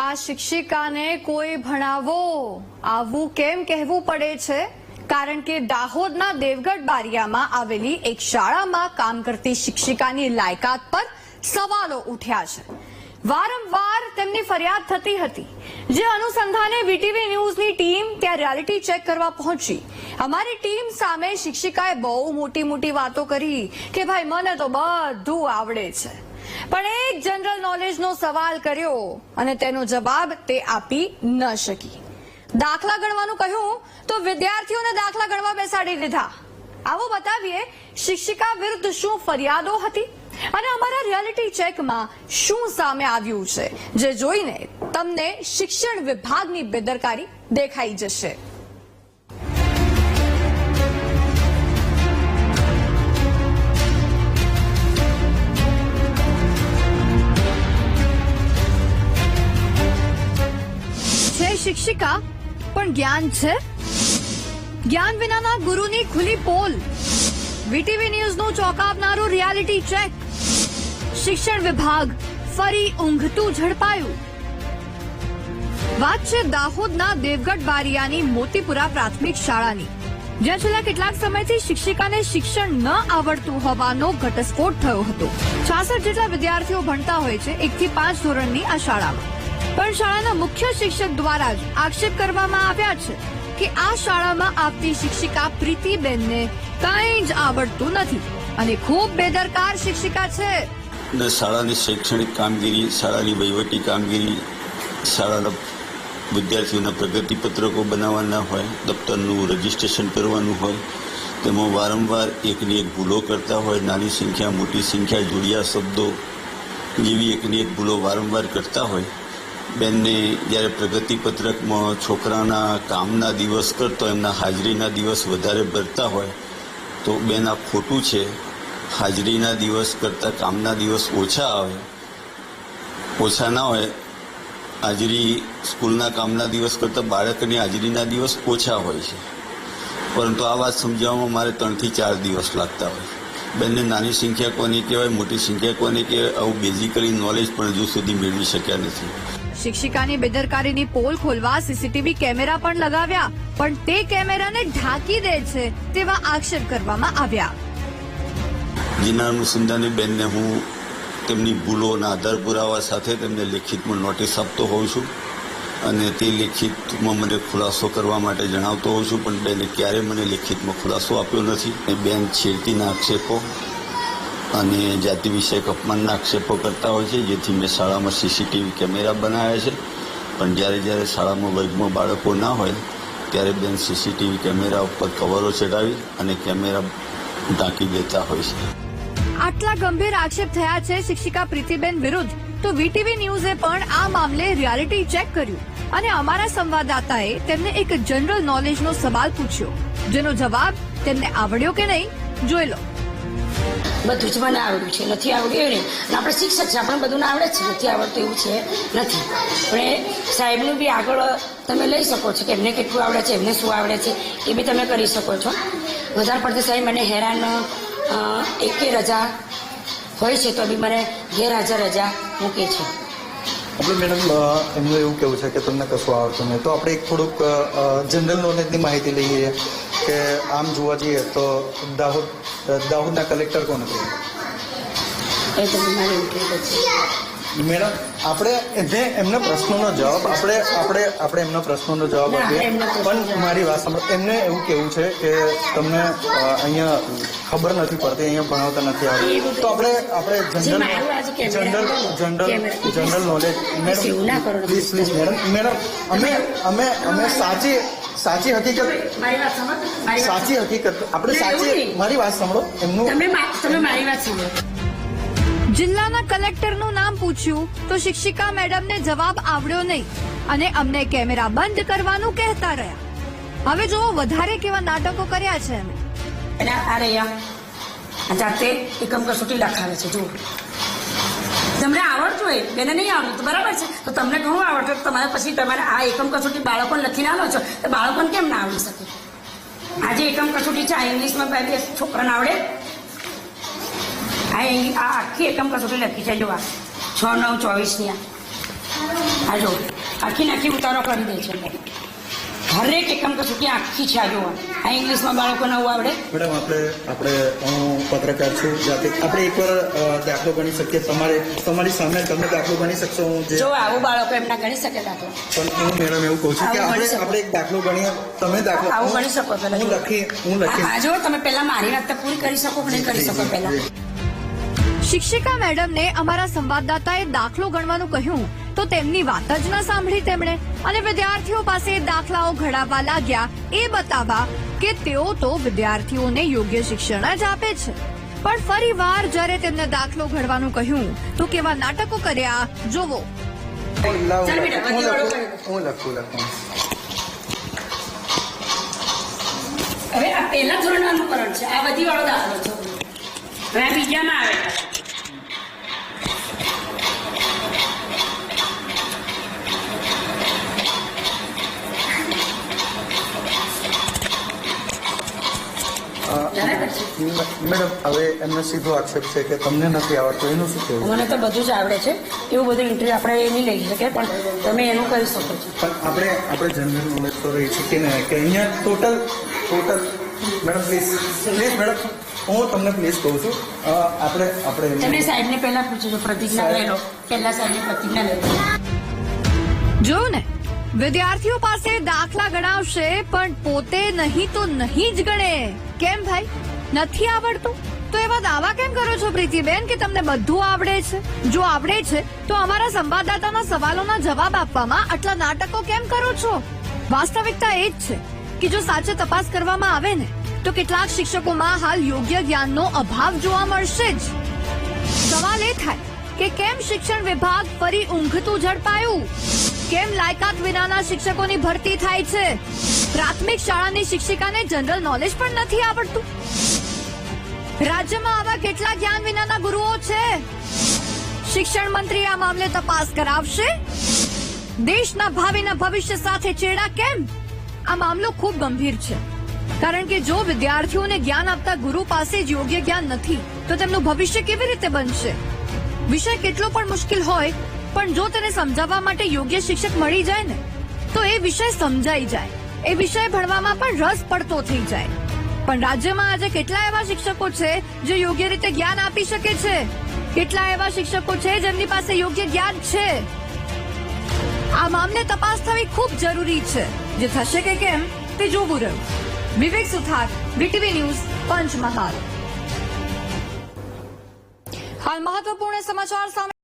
આ શિક્ષિકાને કોઈ ભણાવો, આવું કેમ કહેવું પડે છે? કારણ કે દાહોદના દેવગઢ બારિયામાં આવેલી એક શાળામાં કામ કરતી શિક્ષિકાની લાયકાત પર સવાલો ઉઠ્યા છે. વારંવાર તેમની ફરિયાદ થતી હતી. જે અનુસંધાને વીટીવી ન્યૂઝની ટીમ ત્યાં રિયાલિટી ચેક કરવા પહોંચી. અમારી ટીમ સામે શિક્ષિકાએ બહુ મોટી મોટી વાતો કરી કે ભાઈ, મને તો બધું આવડે છે. પણ એક જનરલ નોલેજનો સવાલ કર્યો અને તેનો જવાબ તે આપી ન શકી. દાખલા ગણવાનું કહ્યું તો વિદ્યાર્થીઓને દાખલા ગણવા બેસાડી દીધા આવો બતાવીએ, શિક્ષિકા વિરુદ્ધ શું ફરિયાદો હતી અને અમારા રિયાલિટી ચેકમાં શું સામે આવ્યું છે, જે જોઈને તમને શિક્ષણ વિભાગની બેદરકારી દેખાઈ જશે. શિક્ષિકા, પણ જ્ઞાન છે? જ્ઞાન વિનાના ગુરુની ખુલ્લી પોલ. વીટીવી ન્યૂઝનું ચોંકાવનારું રિયાલિટી ચેક શિક્ષણ વિભાગ ફરી ઊંઘતું ઝડપાયું. વાત છે દાહોદના દેવગઢ બારિયાની મોતીપુરા પ્રાથમિક શાળાની. જ્યાં છેલ્લા કેટલાક સમયથી શિક્ષિકાને શિક્ષણ ન આવડતું હોવાનો ઘટસ્ફોટ થયો હતો. છાસઠ જેટલા વિદ્યાર્થીઓ ભણતા હોય છે એકથી પાંચ ધોરણની આ શાળામાં. પણ શાળાના મુખ્ય શિક્ષક દ્વારા જ આક્ષેપ કરવામાં આવ્યા છે કે આ શાળામાં આવતી શિક્ષિકા પ્રીતિબેનને કંઈ જ આવડતું નથી અને ખૂબ બેદરકાર શિક્ષિકા છે. ને શાળાની શૈક્ષણિક કામગીરી, શાળાની વહીવટી કામગીરી, શાળાના વિદ્યાર્થીઓના પ્રગતિપત્રકો બનાવવાના હોય, દફતરનું રજીસ્ટ્રેશન કરવાનું હોય, તેમાં વારંવાર એકની એક ભૂલો કરતા હોય, નાની સંખ્યા, મોટી સંખ્યા, જોડિયા શબ્દો જેવી એકની એક ભૂલો વારંવાર કરતા હોય બેનને જ્યારે પ્રગતિપત્રકમાં છોકરાના કામના દિવસ કરતો, એમના હાજરીના દિવસ વધારે ભરતા હોય, તો બેન આ ખોટું છે. હાજરીના દિવસ કરતાં કામના દિવસ ઓછા આવે. ઓછા ના હોય, હાજરી સ્કૂલના કામના દિવસ કરતાં બાળકની હાજરીના દિવસ ઓછા હોય છે. પરંતુ આ વાત સમજાવવામાં મારે ત્રણથી ચાર દિવસ લાગતા હોય બેનને નાની સંખ્યા કોની કહેવાય મોટી સંખ્યા કોની કહેવાય આવું બેઝિકલી નોલેજ પણ હજુ સુધી મેળવી શક્યા નથી. શિક્ષિકાની બેદરકારીની પોલ ખોલવા સીસીટીવી કેમેરા પણ લગાવ્યા પણ તે કેમેરાને ઢાંકી દે છે તેવા આક્ષેપ કરવામાં આવ્યા. જેના અનુસંધાને બેનને હું તેમની ભૂલોના આધાર પુરાવા સાથે તેમને લેખિતમાં નોટિસ આપતો હોઉં છું. અને તે લેખિતમાં મને ખુલાસો કરવા માટે જણાવતો હોઉં છું, પણ બેને ક્યારેય મને લેખિતમાં ખુલાસો આપ્યો નથી. અને બેન છેડતીના આક્ષેપો અને જાતિ વિષયક અપમાનના આક્ષેપો કરતા હોય છે, જેથી મેં શાળામાં સીસીટીવી કેમેરા બનાવ્યા છે. પણ જ્યારે જ્યારે શાળામાં વર્ગમાં બાળકો ના હોય, ત્યારે બેન સીસીટીવી કેમેરા ઉપર કવરો ચડાવી અને કેમેરા ઢાંકી દેતા હોય છે. આટલા ગંભીર આક્ષેપ થયા છે શિક્ષિકા પ્રીતિબેન વિરુદ્ધ. તો વીટીવી ન્યૂઝે પણ આ મામલે રિયાલિટી ચેક કર્યું. અને અમારા સંવાદદાતાએ તેમને એક જનરલ નોલેજનો સવાલ પૂછ્યો. જેનો જવાબ તેમને આવડ્યો કે નહીં, જોઈ લો. બધું જ મને આવડ્યું છે. નથી આવડ્યું ને આપણે શિક્ષક છે આપણે બધું આવડે છે. નથી આવડતું એવું છે નથી. પણ સાહેબનું બી આગળ તમે લઈ શકો છો કે એમને કેટલું આવડે છે, એમને શું આવડે છે, એ બી તમે કરી શકો છો. વધારે પડતી સાહેબ મને હેરાન એકે રજા હોય છે તો બી મને ગેરહાજર રજા મૂકે છે. આપણે મેડમ એમનું એવું કેવું છે કે તમને કશું આવડતું નહીં. તો આપણે એક થોડુંક જનરલ નોલેજની માહિતી લઈએ કે આમ જોવા જઈએ તો દાહોદ દાહોદના કલેક્ટર કોણ હતું? એ તમે મારી મેડમ આપણે એને એમના પ્રશ્નોનો જવાબ આપણે આપણે આપણે એમના પ્રશ્નોનો જવાબ આપીએ. પણ મારી વાત સાંભળો. એમને એવું કેવું છે કે તમને અહીંયા ખબર નથી પડતી અહીંયા ભણાવતા નથી આવડતું. તો આપણે આપણે general general general general knowledge madam please please madam. Madam અમે અમે અમે સાચી સાચી હકીકત સાચી હકીકત. આપણે સાચી મારી વાત સાંભળો. એમનું તમે મારી વાત સાંભળો. જિલ્લાના કલેક્ટરનું નામ પૂછ્યું તો શિક્ષિકા મેડમને જવાબ આવડ્યો નહીં અને અમને કેમેરા બંધ કરવાનું કહેતા રહ્યા. હવે જો વધારે કેવા નાટકો કર્યા છે અમે અરે જાતે એકમ કસોટી લખાવે છે, જુઓ. તમને આવડતું હોય, બેને નહીં આવડતું બરાબર છે. તો તમને ઘણું આવડતું તમારે પછી તમારે આ એકમ કસોટી બાળકોને લખીને આવો છો. તો બાળકોને કેમ ના આવડી શકે? આજે એકમ કસોટી છે, આ ઇંગ્લિશમાં છોકરાને આવડે. આ આ આખી એકમ કસોટી લખી છે જો આ. છ નવ ચોવીસની આ. આ જો આખી નાખી ઉતારો કરી દે છે હરેક એકમ કશું કે આખી છે આ જો આ. ઇંગ્લિશમાં બાળકોને આવું આવડે? મેડમ આપણે આપણે હું પત્રકાર છું જાતે આપણે એકવાર દાખલો ગણી શકીએ. તમારે તમારી સામે તમે દાખલો ગણી શકશો હું જે જો આવું બાળકો એમના ગણી શકે દાખલો. પણ હું મેડમ એવું કહું છું કે આપણે આપણે એક દાખલો ગણીએ. તમે દાખલો આવું ગણી શકો પહેલા હું લખી હું લખી હા જો તમે પહેલા મારી વાત તો પૂરી કરી શકો કે નહીં કરી શકો પહેલા? શિક્ષિકા મેડમને અમારા સંવાદદાતાએ દાખલો ગણવાનું કહ્યું તો તેમની વાત જ ન સાંભળી તેમણે. અને વિદ્યાર્થીઓ પાસે દાખલાઓ ઘડાવવા લાગ્યા એ બતાવવા કે તેઓ તો વિદ્યાર્થીઓને યોગ્ય શિક્ષણ જ આપે છે. પણ ફરી વાર જ્યારે તેમને દાખલો ઘડવાનું કહ્યું તો કેવા નાટકો કર્યા જોવો. હવે આ પહેલા ધોરણનું અનુકરણ છે આ બધી વાળો દાખલો છે. હવે બીજામાં આવે. મેડમ હવે એમને સીધો આક્ષેપ છે કે તમને નથી આવડતું એનું શું કહેવું? મને તો બધું જ આવડે છે. એવું બધું ઇન્ટરવ્યુ આપણે નહીં લઈ શકીએ પણ તમે એનું કરી શકો છો. પણ આપણે આપણે જનરલ નોલેજ તો રહી છે કે અહીંયા total total madam please please madam હું તમને પ્લીઝ કહું છું આપણે આપણે તમે સાહેબને પહેલા પૂછજો પ્રતિજ્ઞા લઈ લો. પહેલા સાહેબને પ્રતિજ્ઞા લઈ લો. જોયું ને વિદ્યાર્થીઓ પાસે દાખલા ગણાવશે પણ પોતે નહીં તો નહીં જ ગણે. કેમ ભાઈ? નથી આવડતું? તો એવા દાવા કેમ કરો છો પ્રીતિબેન, કે તમને બધું આવડે છે? જો આવડે છે, તો અમારા સંવાદદાતાના સવાલોના જવાબ આપવામાં આટલા નાટકો કેમ કરો છો? વાસ્તવિકતા એ જ છે કે જો સાચે તપાસ કરવામાં આવે ને, તો કેટલાક શિક્ષકોમાં હાલ યોગ્ય જ્ઞાનનો અભાવ જોવા મળશે જ. સવાલ એ થાય કે કેમ શિક્ષણ વિભાગ ફરી ઊંઘતું ઝડપાયું? કેમ લાયકાત વિનાના શિક્ષકોની ભરતી થાય છે? પ્રાથમિક શાળાની શિક્ષિકાને જનરલ નોલેજ પણ નથી આવડતું? રાજ્યમાં આવા કેટલા જ્ઞાન વિનાના ગુરુઓ છે? શિક્ષણ મંત્રી આ મામલે તપાસ કરાવશે. દેશના ભાવિના ભવિષ્ય સાથે ચેડા કેમ? આ મામલો ખૂબ ગંભીર છે. કારણ કે જો વિદ્યાર્થીઓને જ્ઞાન આપતા ગુરુ પાસે જ યોગ્ય જ્ઞાન નથી, તો તેમનું ભવિષ્ય કેવી રીતે બનશે? વિષય કેટલો પણ મુશ્કેલ હોય, પણ જો તેને સમજાવવા માટે યોગ્ય શિક્ષક મળી જાય ને, તો એ વિષય સમજાઈ જાય. એ વિષય ભણવામાં પણ રસ પડતો થઈ જાય. પણ રાજ્યમાં આજે કેટલા એવા શિક્ષકો છે જે યોગ્ય રીતે જ્ઞાન આપી શકે છે? કેટલા એવા શિક્ષકો છે જેમની પાસે યોગ્ય જ્ઞાન છે? આ મામલે તપાસ થવી ખૂબ જરૂરી છે. જે થશે કે કેમ, તે જોવું રહ્યું. Vivek Suthar VTV news, Panchmahal. હાલ મહત્વપૂર્ણ સમાચાર સામે